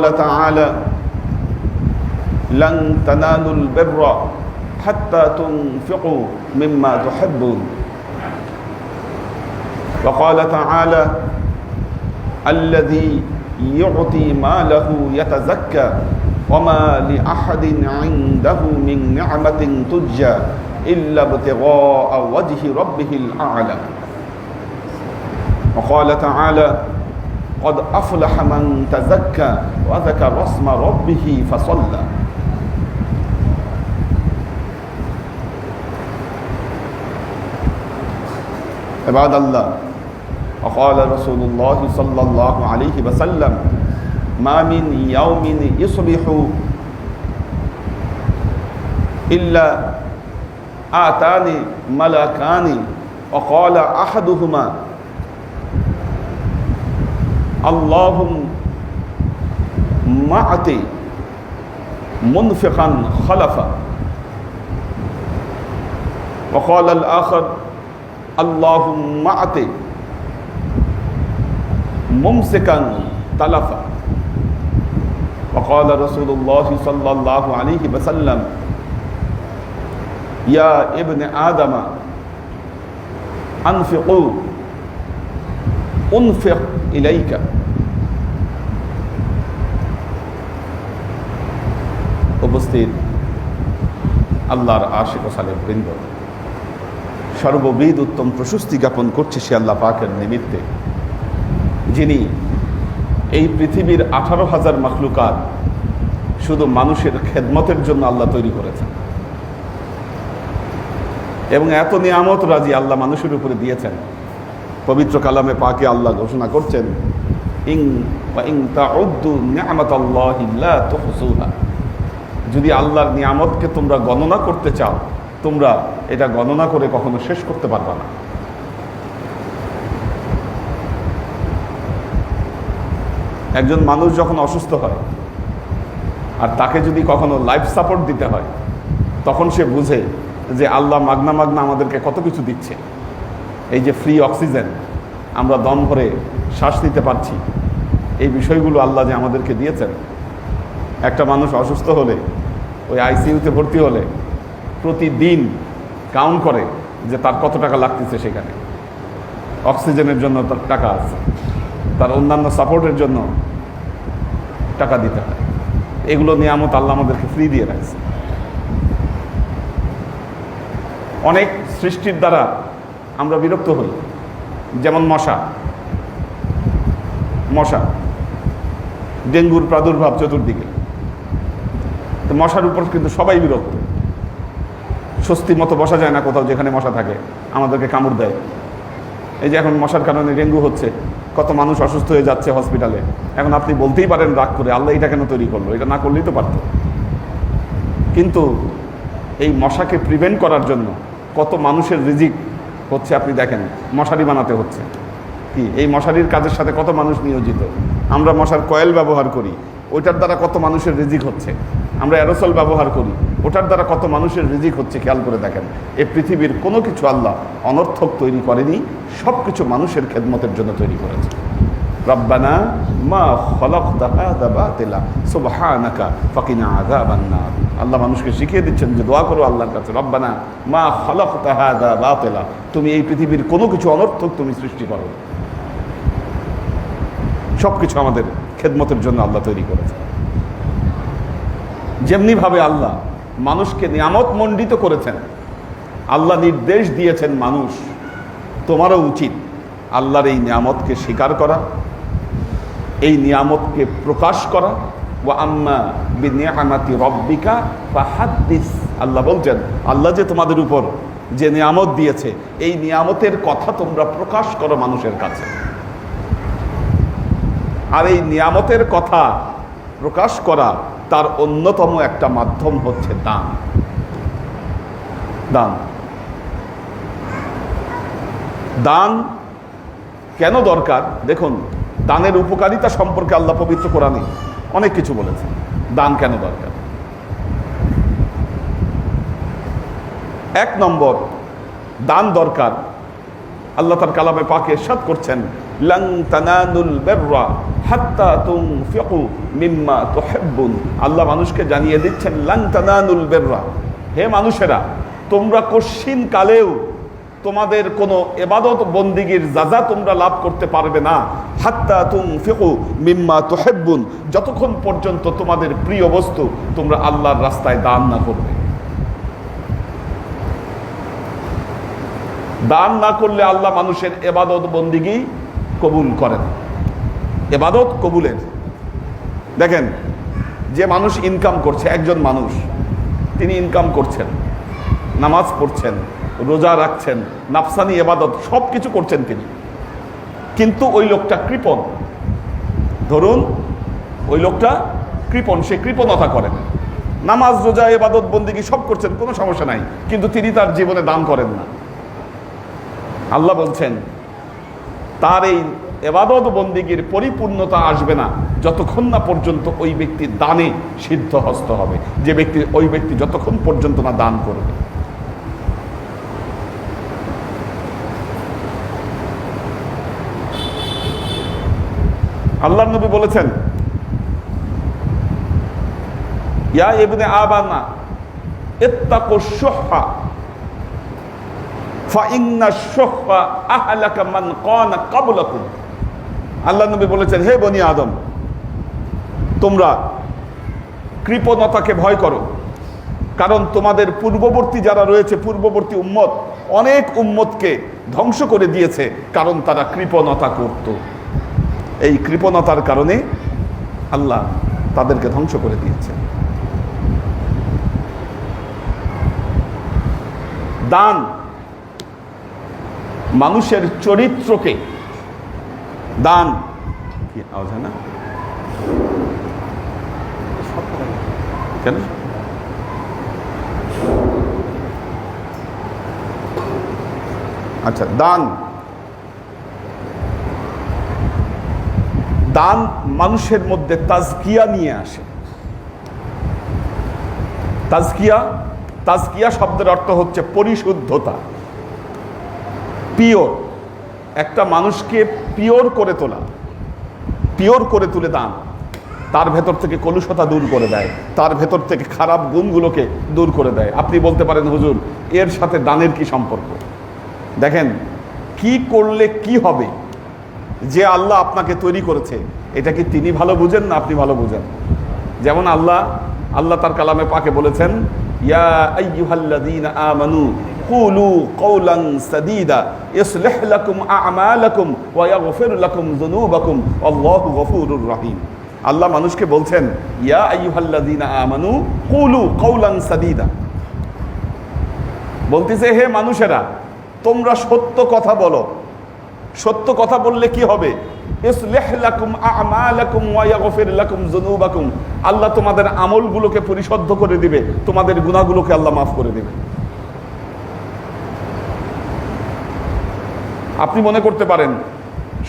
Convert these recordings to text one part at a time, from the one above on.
قال تعالى لن تنالوا البر حتى تنفقوا مما تحبون. وقال تعالى الذي يعطي ماله يتزكى وما لأحد عنده من نعمة تجى إلا ابتغاء وجه ربه الأعلى. وقال تعالى قد أفلح من تزكى وذكر اسم ربه فصلى. عباد الله وقال رسول الله صلى الله عليه وسلم ما من يوم يصبح إلا آتاني ملكان وقال أحدهما اللهم معتي منفقا خلفا. وقال الآخر اللهم معتي ممسكا تلفا. وقال رسول الله صلى الله عليه وسلم يا ابن آدم أنفقوا انفق ইলাইকা উপস্থিত আল্লাহর আশিক সালে বৃন্দ। সর্ববিদ উত্তম প্রশস্তি জ্ঞাপন করছে সে আল্লাহ পাকের নিমিত্তে, যিনি এই পৃথিবীর আঠারো হাজার মখলুকাত শুধু মানুষের খেদমতের জন্য আল্লাহ তৈরি করেছেন। এবং এত নিয়ামত রাজি আল্লাহ মানুষের উপরে দিয়েছেন। পবিত্র কালামে পাকে আল্লাহ ঘোষণা করছেন, ইং ইং তাউদ্দু যদি আল্লাহর নিয়ামতকে তোমরা গণনা করতে চাও, তোমরা এটা গণনা করে কখনো শেষ করতে পারবা না। একজন মানুষ যখন অসুস্থ হয় আর তাকে যদি কখনো লাইফ সাপোর্ট দিতে হয়, তখন সে বুঝে যে আল্লাহ মাগনা মাগনা আমাদেরকে কত কিছু দিচ্ছে। এই যে ফ্রি অক্সিজেন আমরা দম ভরে শ্বাস নিতে পারছি, এই বিষয়গুলো আল্লাহ যে আমাদেরকে দিয়েছেন। একটা মানুষ অসুস্থ হলে, ওই আইসিইউতে ভর্তি হলে প্রতিদিন কাউন্ট করে যে তার কত টাকা লাগতেছে সেখানে। অক্সিজেনের জন্য তার টাকা আছে, তার অন্যান্য সাপোর্টের জন্য টাকা দিতে হয়। এগুলো নিয়ামত আল্লাহ আমাদেরকে ফ্রি দিয়ে রাখছে। অনেক সৃষ্টির দ্বারা আমরা বিরক্ত হই। যেমন মশা। মশা। ডেঙ্গুর প্রাদুর্ভাব চতুর্দিকে। তো মশার উপর কিন্তু সবাই বিরক্ত। স্বস্তি মতো বসা যায় না কোথাও যেখানে মশা থাকে। আমাদেরকে কামড় দেয়। এই যে এখন মশার কারণে ডেঙ্গু হচ্ছে, কত মানুষ অসুস্থ হয়ে যাচ্ছে হসপিটালে। এখন আপনি বলতেই পারেন রাগ করে, আল্লাহ এটা কেন তৈরি করল? এটা না করলেই তো পারত। কিন্তু এই মশাকে প্রিভেন্ট করার জন্য কত মানুষের রিজিক হচ্ছে, আপনি দেখেন, মশারি বানাতে হচ্ছে। কি? এই মশারির কাজের সাথে কত মানুষ নিয়োজিত? আমরা মশার কয়েল ব্যবহার করি, ওইটার দ্বারা কত মানুষের রিজিক হচ্ছে? আমরা অ্যারোসল ব্যবহার করি, ওটার দ্বারা কত মানুষের রিজিক হচ্ছে, খেয়াল করে দেখেন। এ পৃথিবীর কোনো কিছু আল্লাহ অনর্থক তৈরি করেনি সব কিছু মানুষের খেদমতের জন্য তৈরি করেছে। রব্বানা মা হাদা বাতিলা, সুবহানাকা, ফাকিনা আযাবান নার আল্লাহ মানুষকে শিখিয়ে দিচ্ছেন যে দোয়া করো আল্লাহর কাছে, রব্বানা মা খলকতা হাদা বাতিলা, তুমি এই পৃথিবীর কোনো কিছু অনর্থক তুমি সৃষ্টি করো। সব কিছু আমাদের খেদমতের জন্য আল্লাহ তৈরি করেছে। যেমনিভাবে আল্লাহ মানুষকে নিয়ামত মণ্ডিত করেছেন, আল্লাহ নির্দেশ দিয়েছেন মানুষ, তোমারও উচিত আল্লাহর এই নিয়ামতকে স্বীকার করা। এই নিয়ামতকে প্রকাশ করা। ও আম্মা বিনিয়ামাতি রব্বিকা বা হাদ্দিস আল্লাহ বলছেন, আল্লাহ যে তোমাদের উপর যে নিয়ামত দিয়েছে, এই নিয়ামতের কথা তোমরা প্রকাশ করো মানুষের কাছে। আর এই নিয়ামতের কথা প্রকাশ করা তার অন্যতম একটা মাধ্যম হচ্ছে দান। দান। দান কেন দরকার? দেখুন দানের উপকারিতা সম্পর্কে আল্লাহ পবিত্র কোরআনে অনেক কিছু বলেছে। দান কেন দরকার? এক নম্বর, দান দরকার। আল্লাহ তার কালামে পাকে এরশাদ করছেন লাং আল্লাহ মানুষকে জানিয়ে দিচ্ছেন লাং তানানুল বিররা। হে মানুষেরা, তোমরা কশিন কালেও তোমাদের কোনো এবাদত বন্দিগির যাজা তোমরা লাভ করতে পারবে না। হাত্তা তুম ফিকু মিম্মা তোহেব্বুন। যতক্ষণ পর্যন্ত তোমাদের প্রিয় বস্তু তোমরা আল্লাহর রাস্তায় দান না করবে। দান না করলে আল্লাহ মানুষের এবাদত বন্দিগি কবুল করেন। এবাদত কবুলের। দেখেন, যে মানুষ ইনকাম করছে, একজন মানুষ, তিনি ইনকাম করছেন, নামাজ পড়ছেন রোজা রাখছেন, নাফসানি, এবাদত সব কিছু করছেন তিনি। কিন্তু ওই লোকটা কৃপণ। ধরুন, ওই লোকটা কৃপণ, সে কৃপণতা করেন। নামাজ, রোজা, এবাদত, বন্দিগি সব করছেন, কোনো সমস্যা নাই। কিন্তু তিনি তার জীবনে দান করেন না। আল্লাহ বলছেন, তার এই এবাদত, বন্দিগির পরিপূর্ণতা আসবে না যতক্ষণ না পর্যন্ত ওই ব্যক্তি দানে সিদ্ধ হস্ত হবে। যে ব্যক্তি, ওই ব্যক্তি যতক্ষণ পর্যন্ত না দান করবে। আল্লাহ নবী বলেছেন, ইয়া ইবনে আবানা ইত্তাকু শুহা ফাইন্না শুহা আহলাকা মান কানা ক্বাবলাকুম। আল্লাহ নবী বলেছেন, হে বনি আদম, তোমরা কৃপণতাকে ভয় করো, কারণ তোমাদের পূর্ববর্তী যারা রয়েছে, পূর্ববর্তী উম্মত, অনেক উম্মতকে ধ্বংস করে দিয়েছে, কারণ তারা কৃপণতা করত। এই কৃপণতার কারণে আল্লাহ তাদেরকে ধ্বংস করে দিয়েছে দান মানুষের চরিত্রকে দান আওয়াজ না? কেন? আচ্ছা দান দান মানুষের মধ্যে তাজকিয়া নিয়ে আসে। তাজকিয়া তাজকিয়া শব্দের অর্থ হচ্ছে পরিশুদ্ধতা। পিওর, একটা মানুষকে পিওর করে তোলা, পিওর করে তুলে দান। তার ভেতর থেকে কলুষতা দূর করে দেয়, তার ভেতর থেকে খারাপ গুণগুলোকে দূর করে দেয়। আপনি বলতে পারেন, হুজুর, এর সাথে দানের কি সম্পর্ক? দেখেন, কি করলে কি হবে? যে আল্লাহ আপনাকে তৈরি করেছে, এটা কি তিনি ভালো বুঝেন না আপনি ভালো বুঝেন? যেমন আল্লাহ আল্লাহ তার কালামে পাকে বলেছেন আল্লাহু মানুষকে বলছেন, ইয়া বলতেছে, হে মানুষেরা, তোমরা সত্য কথা বলো সত্য কথা বললে কি হবে? আল্লাহ তোমাদের আমলগুলোকে পরিশুদ্ধ করে দিবে, তোমাদের গুনাহগুলোকে আল্লাহ মাফ করে দিবে। আপনি মনে করতে পারেন,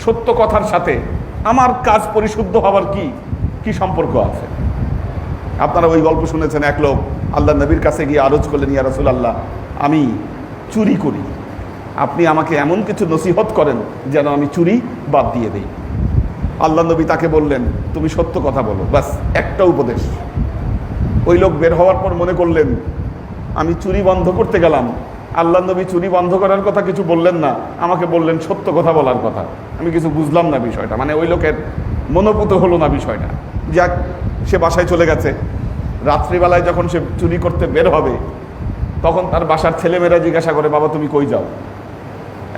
সত্য কথার সাথে আমার কাজ পরিশুদ্ধ হওয়ার কি কি সম্পর্ক আছে? আপনারা ওই গল্প শুনেছেন, এক লোক আল্লাহ নবীর কাছে গিয়ে আরজ করলেন, ইয়া রসুল আল্লাহ আমি চুরি করি। আপনি আমাকে এমন কিছু নসিহত করেন যেন আমি চুরি বাদ দিয়ে দিই। আল্লাহ নবী তাকে বললেন, তুমি সত্য কথা বলো। বাস একটা উপদেশ। ওই লোক বের হওয়ার পর মনে করলেন, আমি চুরি বন্ধ করতে গেলাম। আল্লাহ নবী চুরি বন্ধ করার কথা কিছু বললেন না। আমাকে বললেন সত্য কথা বলার কথা। আমি কিছু বুঝলাম না বিষয়টা। মানে ওই লোকের মনোপুত হলো না বিষয়টা। যাক, সে বাসায় চলে গেছে। রাত্রিবেলায় যখন সে চুরি করতে বের হবে, তখন তার বাসার ছেলেমেয়েরা জিজ্ঞাসা করে, বাবা, তুমি কই যাও?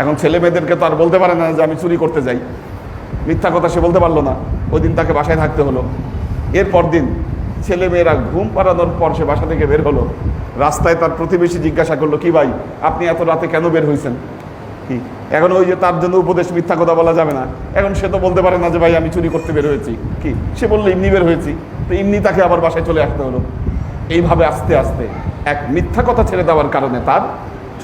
এখন ছেলে মেয়েদেরকে তো আর বলতে পারে না যে আমি চুরি করতে যাই। মিথ্যা কথা সে বলতে পারল না। ওই দিন তাকে বাসায় থাকতে হলো। এরপর দিন ছেলে মেয়েরা ঘুম পাড়ানোর পর সে বাসা থেকে বের হলো। রাস্তায় তার প্রতিবেশী জিজ্ঞাসা করল, কি ভাই, আপনি এত রাতে কেন বের হয়েছেন কি? এখন ওই যে তার জন্য উপদেশ মিথ্যা কথা বলা যাবে না। এখন সে তো বলতে পারে না যে, ভাই, আমি চুরি করতে বের হয়েছি। কি? সে বলল এমনি বের হয়েছি। তো এমনি তাকে আবার বাসায় চলে আসতে হলো। এইভাবে আস্তে আস্তে এক মিথ্যা কথা ছেড়ে দেওয়ার কারণে তার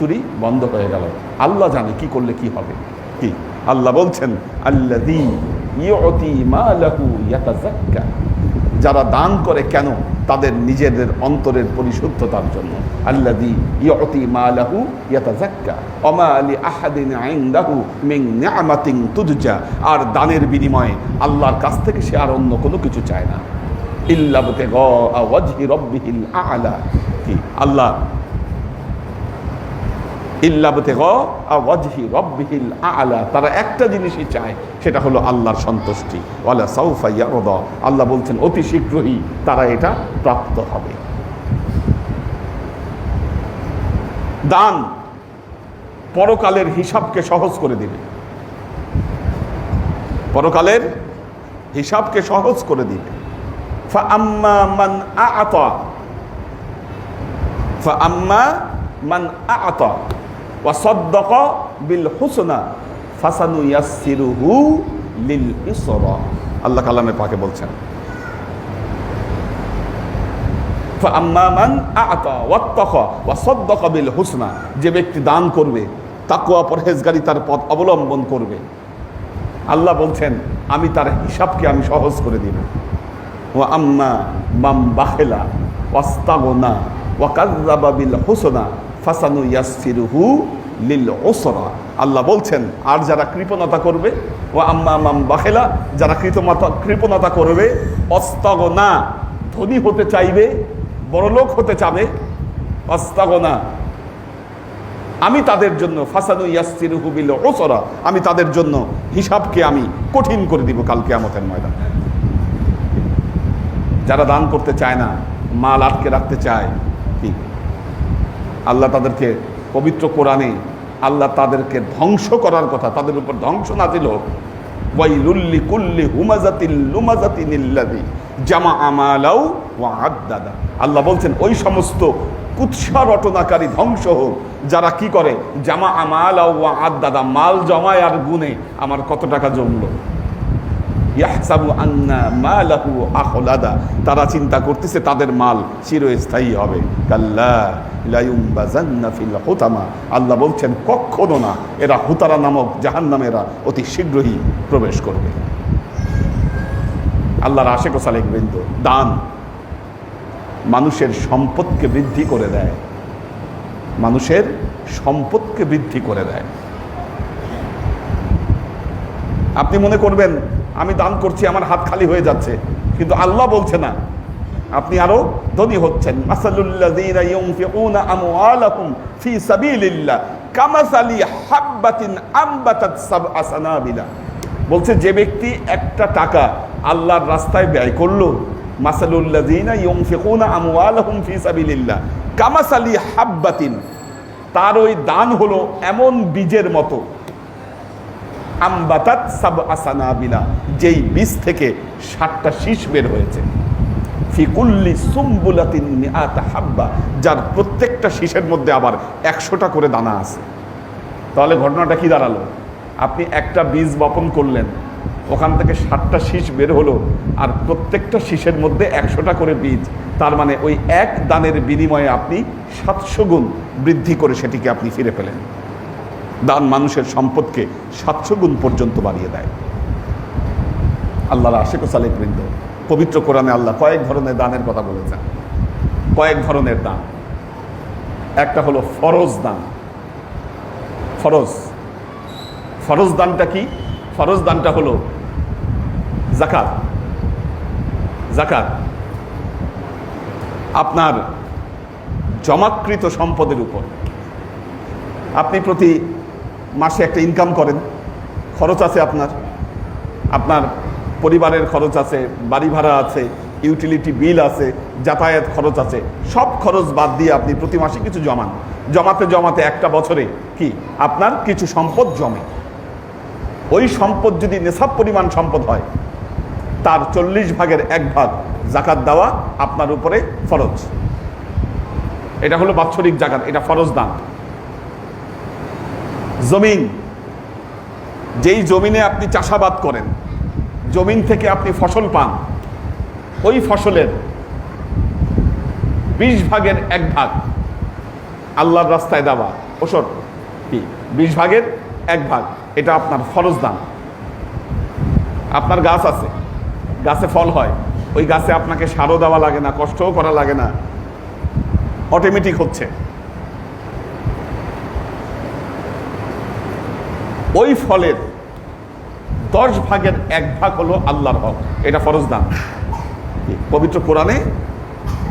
চুরি বন্ধ হয়ে গেল। আল্লাহ জানে কি করলে কি হবে। কি? আল্লাহ বলছেন ইয়াতাযাক্কা যারা দান করে কেন? তাদের নিজেদের অন্তরের পরিশুদ্ধতার জন্য। মালাহু ওমা আলি আহাদিন আর দানের বিনিময়ে আল্লাহর কাছ থেকে সে আর অন্য কোনো কিছু চায় না। কি? আল্লাহ আলা তারা একটা জিনিসই চায়, সেটা হলো আল্লাহর সন্তুষ্টি। আল্লাহ বলছেন, অতি শীঘ্রই তারা এটা প্রাপ্ত হবে। দান পরকালের হিসাবকে সহজ করে দিবে। পরকালের হিসাবকে সহজ করে দিবে। আম্মা মান আ আম্মা মান আ আতা। ওয়াসদ্দক বিল হুসনা ফাসানু লিল আল্লাহ কালামে পাকে বলছেন যে ব্যক্তি দান করবে তাকুয়া পরহেজগারি তার পথ অবলম্বন করবে। আল্লাহ বলছেন, আমি তার হিসাবকে আমি সহজ করে দিব। ও আম্মা বাম বাহেলা ওয়াস্তাগোনা ওয়াকাজাবিল হুসনা। ফাসানু ইয়াসফিরুহু লিল উসরা। আল্লাহ বলছেন, আর যারা কৃপণতা করবে ও আম্মা মাম বাখেলা, যারা কৃতমাতা, কৃপণতা করবে, অস্তগনা, ধনী হতে চাইবে বড়লোক হতে চাবে, অস্তাগনা। আমি তাদের জন্য, ফাসানু ইয়াসফিরুহু বিল উসরা, আমি তাদের জন্য হিসাবকে আমি কঠিন করে দিব কালকে আমতের ময়দান। যারা দান করতে চায় না, মাল আটকে রাখতে চায় কি আল্লাহ তাদেরকে পবিত্র কোরআনে আল্লাহ তাদেরকে ধ্বংস করার কথা, তাদের উপর ধ্বংস না দিল ওয়াইলুল্লি কুল্লি হুমাজাতিল লুমাজাতিনিল্লাদি জামা আমালাও ওয়া আল্লাহ বলছেন, ওই সমস্ত কুৎসা রটনাকারী ধ্বংস হোক, যারা কি করে? জামা আমালাও ওয়া আদাদা মাল জমায় আর গুনে আমার কত টাকা জমলো? ইয়াহসাবু আন্না মালাহু আখলাদা। তারা চিন্তা করতেছে, তাদের মাল চিরস্থায়ী হবে। কাল্লা আল্লাহ বলছেন কখনো না, এরা হুতারা নামক জাহান্নামেরা অতি শীঘ্রই প্রবেশ করবে। আল্লাহর আশেক সালেক বৃন্দ দান মানুষের সম্পদকে বৃদ্ধি করে দেয়। মানুষের সম্পদকে বৃদ্ধি করে দেয়। আপনি মনে করবেন আমি দান করছি, আমার হাত খালি হয়ে যাচ্ছে। কিন্তু আল্লাহ বলছে না। আপনি আরও ধনী হচ্ছেন। বলছে, যে ব্যক্তি একটা টাকা আল্লাহর রাস্তায় ব্যয় করল তার ওই দান হলো এমন বীজের মতো। আম্বাতাত সাব আসানাবিলা যেই বীজ থেকে ষাটটা শীষ বের হয়েছে। ফিকুল্লি সুম্বুলাতিন হাব্বা, যার প্রত্যেকটা শীষের মধ্যে আবার একশোটা করে দানা আছে। তাহলে ঘটনাটা কি দাঁড়াল? আপনি একটা বীজ বপন করলেন, ওখান থেকে ষাটটা শীষ বের হলো, আর প্রত্যেকটা শীষের মধ্যে একশোটা করে বীজ, তার মানে ওই এক দানের বিনিময়ে আপনি সাতশো গুণ বৃদ্ধি করে সেটিকে আপনি ফিরে পেলেন। দান মানুষের সম্পদকে সাতশো গুণ পর্যন্ত বাড়িয়ে দেয়। আল্লাহর আশেক সালেক বৃন্দ, পবিত্র কোরআনে আল্লাহ কয়েক ধরনের দানের কথা বলেছেন। কয়েক ধরনের দান। একটা হলো ফরজ দান। ফরজ। ফরজ দানটা কি? ফরজ দানটা হলো জাকাত জাকাত আপনার জমাকৃত সম্পদের উপর। আপনি প্রতি মাসে একটা ইনকাম করেন। খরচ আছে আপনার। আপনার পরিবারের খরচ আছে, বাড়ি ভাড়া আছে ইউটিলিটি বিল আছে, যাতায়াত খরচ আছে। সব খরচ বাদ দিয়ে আপনি প্রতি মাসে কিছু জমান। জমাতে জমাতে একটা বছরে কি? আপনার কিছু সম্পদ জমে। ওই সম্পদ যদি নেশাব পরিমাণ সম্পদ হয়, তার চল্লিশ ভাগের এক ভাগ জাকাত দেওয়া আপনার উপরে ফরজ। এটা হলো বাৎসরিক জাকাত, এটা ফরজ দান। জমিন, যেই জমিনে আপনি চাষাবাদ করেন, জমিন থেকে আপনি ফসল পান, ওই ফসলের বিশ ভাগের এক ভাগ আল্লাহর রাস্তায় দেওয়া। ওসর কি? বিশ ভাগের এক ভাগ, এটা আপনার ফরজ দান। আপনার গাছ আছে, গাছে ফল হয়, ওই গাছে আপনাকে সারও দেওয়া লাগে না, কষ্টও করা লাগে না। অটোমেটিক হচ্ছে। ওই ফলের দশ ভাগের এক ভাগ হলো আল্লাহর হক। এটা ফরজ দান। পবিত্র কোরআনে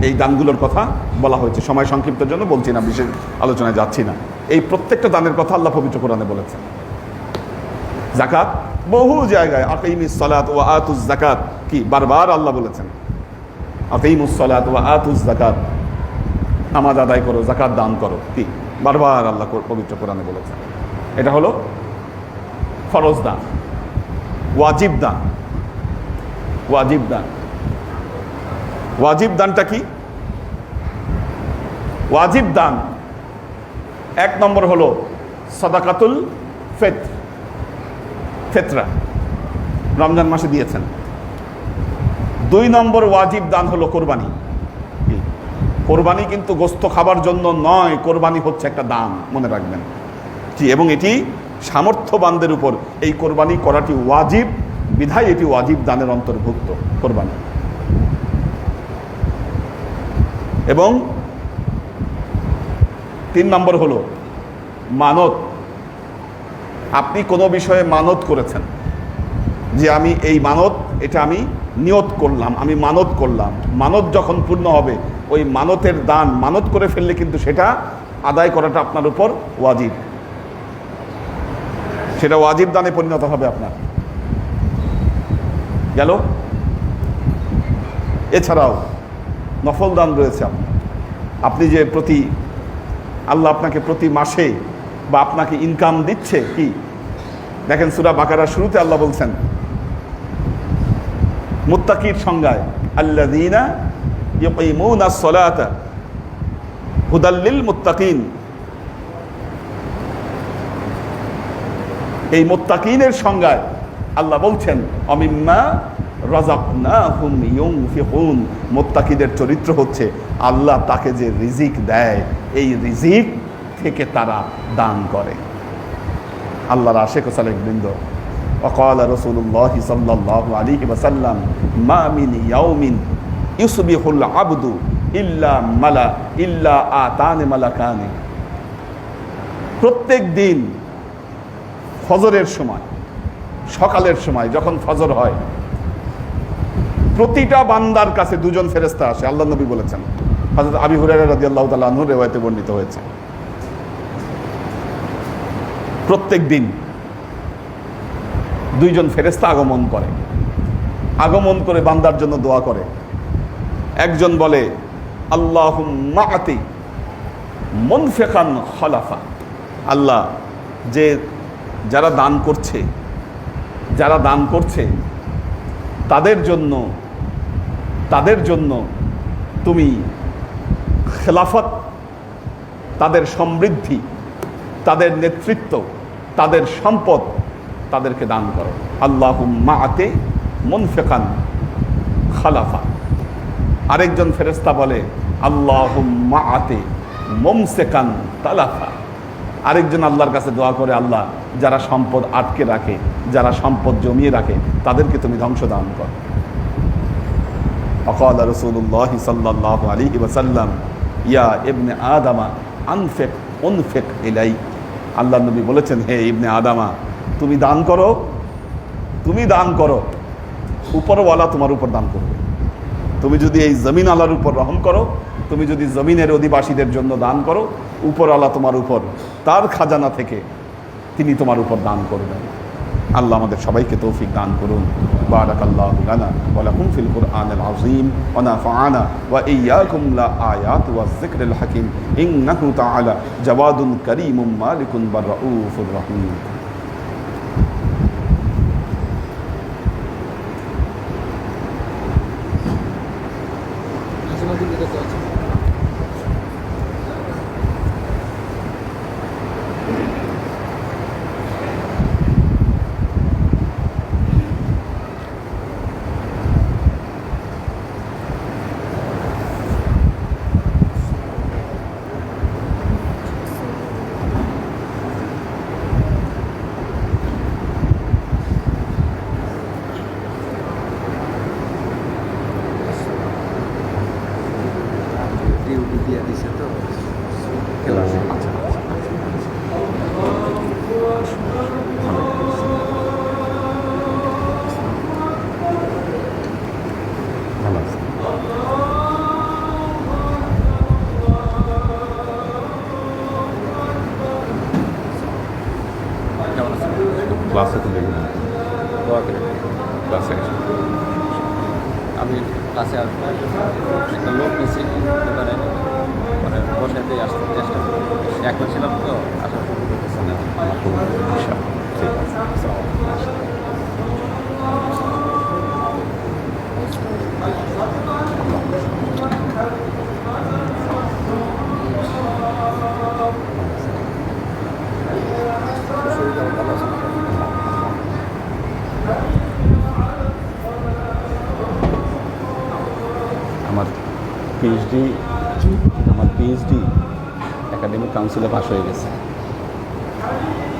এই দানগুলোর কথা বলা হয়েছে। সময় সংক্ষিপ্তের জন্য বলছি না, বিশেষ আলোচনায় যাচ্ছি না। এই প্রত্যেকটা দানের কথা আল্লাহ পবিত্র কোরআনে বলেছেন। জাকাত বহু জায়গায় আকিমিস সালাত ও আতুস জাকাত কি? বারবার আল্লাহ বলেছেন। আকিমুস সালাত ও আতুস জাকাত নামাজ আদায় করো জাকাত দান করো। কি? বারবার আল্লাহ পবিত্র কোরআনে বলেছেন। এটা হলো ফরজ দান ওয়াজিব দান ওয়াজিব দান ওয়াজিব দানটা কি? ওয়াজিব দান এক নম্বর হলো সদাকাতুল ফেত ফেতরা। রমজান মাসে দিয়েছেন। দুই নম্বর ওয়াজিব দান হলো কোরবানি। কোরবানি কিন্তু গোস্ত খাবার জন্য নয়, কোরবানি হচ্ছে একটা দান, মনে রাখবেন। জি, এবং এটি সামর্থ্যবানদের উপর এই কোরবানি করাটি ওয়াজিব, বিধায় এটি ওয়াজিব দানের অন্তর্ভুক্ত কোরবানি। এবং তিন নম্বর হলো মানত। আপনি কোনো বিষয়ে মানত করেছেন যে আমি এই মানত, এটা আমি নিয়ত করলাম, আমি মানত করলাম। মানত যখন পূর্ণ হবে, ওই মানতের দান মানত করে ফেললে কিন্তু সেটা আদায় করাটা আপনার উপর ওয়াজিব। সেটা ওয়াজিব দানে পরিণত হবে আপনার। গেল? এছাড়াও নফল দান রয়েছে আপনার। আপনি যে প্রতি, আল্লাহ আপনাকে প্রতি মাসে বা আপনাকে ইনকাম দিচ্ছে কি? দেখেন সুরা বাকারার শুরুতে আল্লাহ বলছেন, মুত্তাকির সংজ্ঞায় আল্লাহ দিনা সলাতা হুদাল্লিল মুত্তাকিন। এই মোত্তাকিনের সংজ্ঞায় আল্লাহ বলছেন অমিম্মা রাজাকনাহুম ইউনফিকুন মোত্তাকিদের চরিত্র হচ্ছে আল্লাহ তাকে যে রিজিক দেয় এই রিজিক থেকে তারা দান করে আল্লাহর আশেক সালেক বৃন্দ وقال رسول الله صلى الله عليه وسلم ما من يوم يصبح العبد إلا ملا إلا آتان ملكان প্রত্যেক দিন ফজরের সময়, সকালের সময় যখন ফজর হয়, প্রতিটা বান্দার কাছে দুজন ফেরেস্তা আসে, আল্লাহ নবী বলেছেন। হজরত আবি হুরারা রাজি রেওয়ায়তে বর্ণিত হয়েছে। প্রত্যেক দিন দুইজন ফেরেস্তা আগমন করে। আগমন করে বান্দার জন্য দোয়া করে। একজন বলে আল্লাহ মাতি মনফেকান খলাফা। আল্লাহ, যে যারা দান করছে, যারা দান করছে, তাদের জন্য তাদের জন্য তুমি খেলাফত, তাদের সমৃদ্ধি, তাদের নেতৃত্ব, তাদের সম্পদ তাদেরকে দান করো। আল্লাহ মাতে মনফেকান খালাফা। আরেকজন ফেরেস্তা বলে আল্লাহ মাতে মমসেকান তালাফা। আরেকজন আল্লাহর কাছে দোয়া করে, আল্লাহ, যারা সম্পদ আটকে রাখে, যারা সম্পদ জমিয়ে রাখে, তাদেরকে তুমি ধ্বংস দান কর। অকাল রসুল্লাহ সাল্লাহ আলী ওসাল্লাম ইয়া ইবনে আদামা, আনফেক, উনফেক এলাই আল্লাহ নবী বলেছেন, হে ইবনে আদামা, তুমি দান করো, তুমি দান করো, উপরওয়ালা তোমার উপর দান করবে। তুমি যদি এই জমিন আলার উপর রহম করো তুমি যদি জমিনের অধিবাসীদের জন্য দান করো, উপরওয়ালা তোমার উপর, তার খাজানা থেকে তিনি তোমার উপর দান করবেন। আল্লাহ আমাদের সবাইকে তৌফিক দান করুন। বারাক আল্লাহ লানা ওয়া লাকুম ফিল কুরআনিল আযীম ওয়া নাফা'ানা ওয়া ইয়্যাকুম লা আয়াত ওয়া যিকরিল হাকীম। ইন্নাহু তাআলা জাওয়াদুন ঠিক আমার পিএইচডি আমার পিএইচডি একাডেমিক কাউন্সিলে পাস হয়ে গেছে।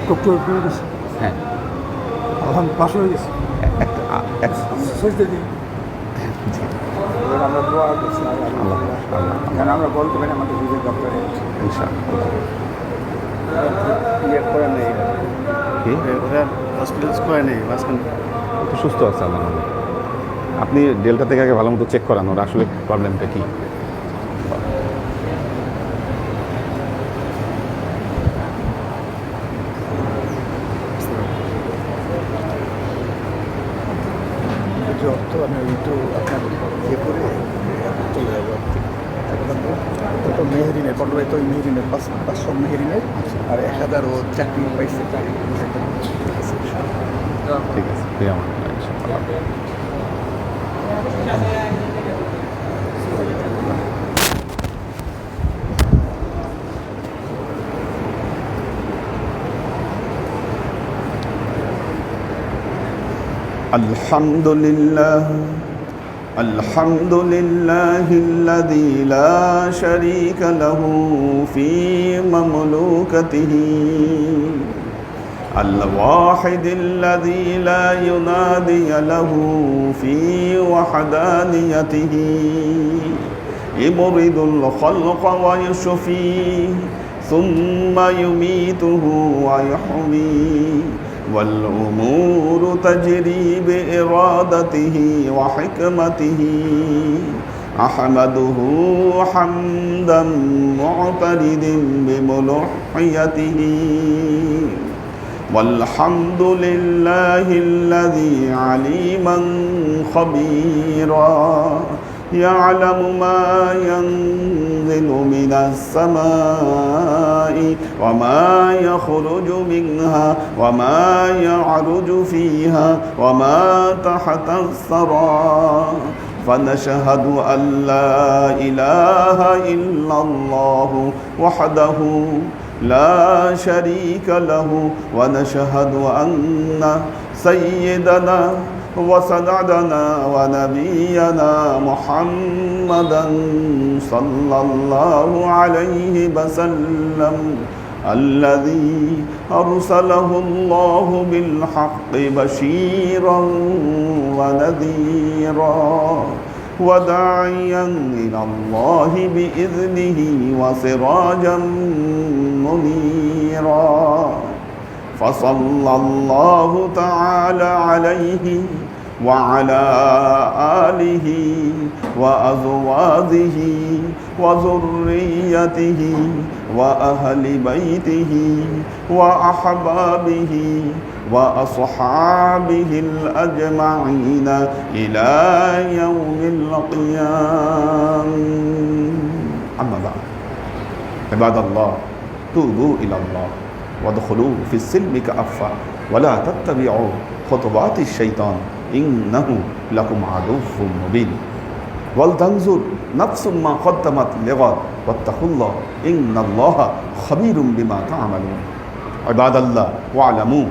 ডক্টর হয়ে গেছে। হ্যাঁ। আলহামদুলিল্লাহ পাশ হয়ে গেছে। দিই আমরা দোয়া করছি কারণ আমরা বলতে পারি আমাদের ডক্টরে ইয়ে করে নেই। ওরা হসপিটাল করে নেই মাঝখানে। সুস্থ আছে আল্লাহ। আপনি ডেল্টা থেকে আগে ভালো মতো চেক করান ওর আসলে প্রবলেমটা কি? الحمد لله الحمد لله الذي لا شريك له في مملوكته الواحد الذي لا ينادي له في وحدانيته. يبرد الخلق ويشفيه ثم يميته ويحميه والأمور تجري بإرادته وحكمته. أحمده حمدا معترد بملوحيته. والحمد لله الذي عليما خبيرا. يعلم ما ينزل من السماء وما يخرج منها وما يعرج فيها وما تحت الثرى. فنشهد أن لا إله إلا الله وحده لا شريك له ونشهد أن سيدنا وسندنا ونبينا محمدا صلى الله عليه وسلم الذي أرسله الله بالحق بشيرا ونذيرا. وداعيا إلى الله بإذنه وسراجا منيرا. فصلى الله تعالى عليه وعلى آله وأزواجه وذريته وأهل بيته وأحبابه وأصحابه الأجمعين إلى يوم القيامة أما بعد عباد الله توبوا إلى الله وادخلوا في السلم كأفة. ولا تتبعوا خطوات الشيطان. إنه لكم عدو مبين ولتنظر نفس ما قدمت لغد واتقوا الله إن الله خبير بما تعملون عباد الله واعلموا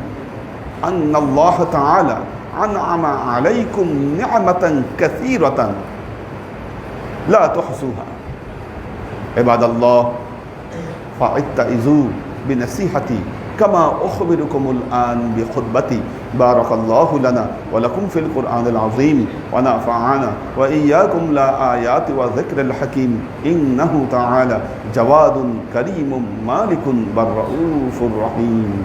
أن الله تعالى أنعم عليكم نعمة كثيرة لا تحصوها عباد الله فاتعظوا بنصيحتي كما أخبركم الآن بخطبتي بارك الله لنا ولكم في القرآن العظيم ونفعنا وإياكم لا آيات وذكر الحكيم إنه تعالى جواد كريم مالك بل رؤوف رحيم.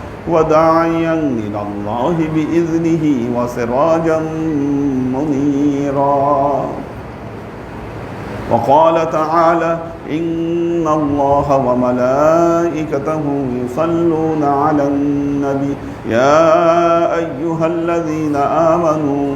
وداعيا إلى الله بإذنه وسراجا منيرا. وقال تعالى إن الله وملائكته يصلون على النبي يا أيها الذين آمنوا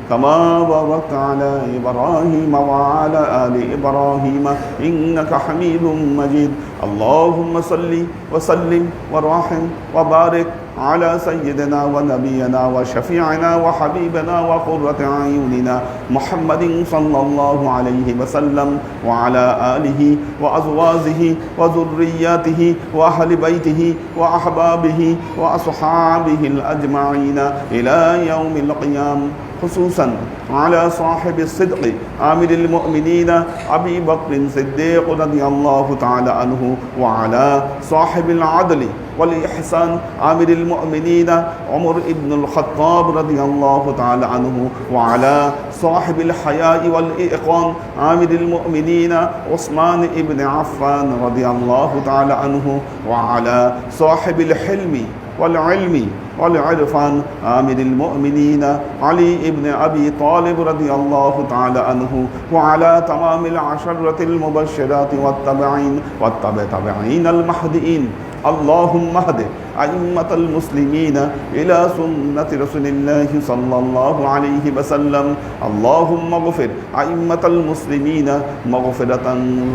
كما باركت على إبراهيم وعلى آل إبراهيم إنك حميد مجيد. اللهم صل وسلم ورحم وبارك على سيدنا ونبينا وشفيعنا وحبيبنا وقرة أعيننا محمد صلى الله عليه وسلم وعلى آله وأزواجه وذرياته وأهل بيته وأحبابه وأصحابه الأجمعين إلى يوم القيامة خصوصا على صاحب الصدق عامل المؤمنين أبي بكر صديق رضي الله تعالى عنه وعلى صاحب العدل والإحسان عامل المؤمنين عمر بن الخطاب رضي الله تعالى عنه وعلى صاحب الحياء والإيقان عامل المؤمنين عثمان بن عفان رضي الله تعالى عنه وعلى صاحب الحلم والعلم والعرفان آمن المؤمنين علي بن أبي طالب رضي الله تعالى عنه وعلى تمام العشرة المبشرات والتبعين والتبع تبعين المهدئين اللهم اهد أئمة المسلمين إلى سنة رسول الله صلى الله عليه وسلم. اللهم اغفر أئمة المسلمين مغفرة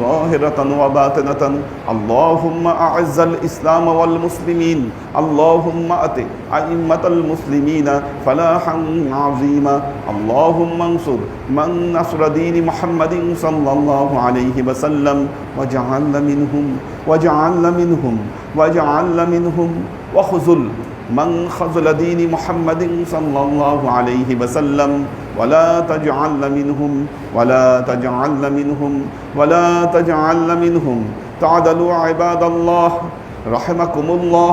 ظاهرة وباطنة. اللهم أعز الإسلام والمسلمين. اللهم أت أئمة المسلمين فلاحا عظيما. اللهم انصر من نصر دين محمد صلى الله عليه وسلم. وجعلنا منهم وجعلنا منهم وجعلنا منهم وخذل من خذل دين محمد صلى الله عليه وسلم ولا تجعل منهم ولا تجعل منهم ولا تجعل منهم تعدلوا عباد الله رحمكم الله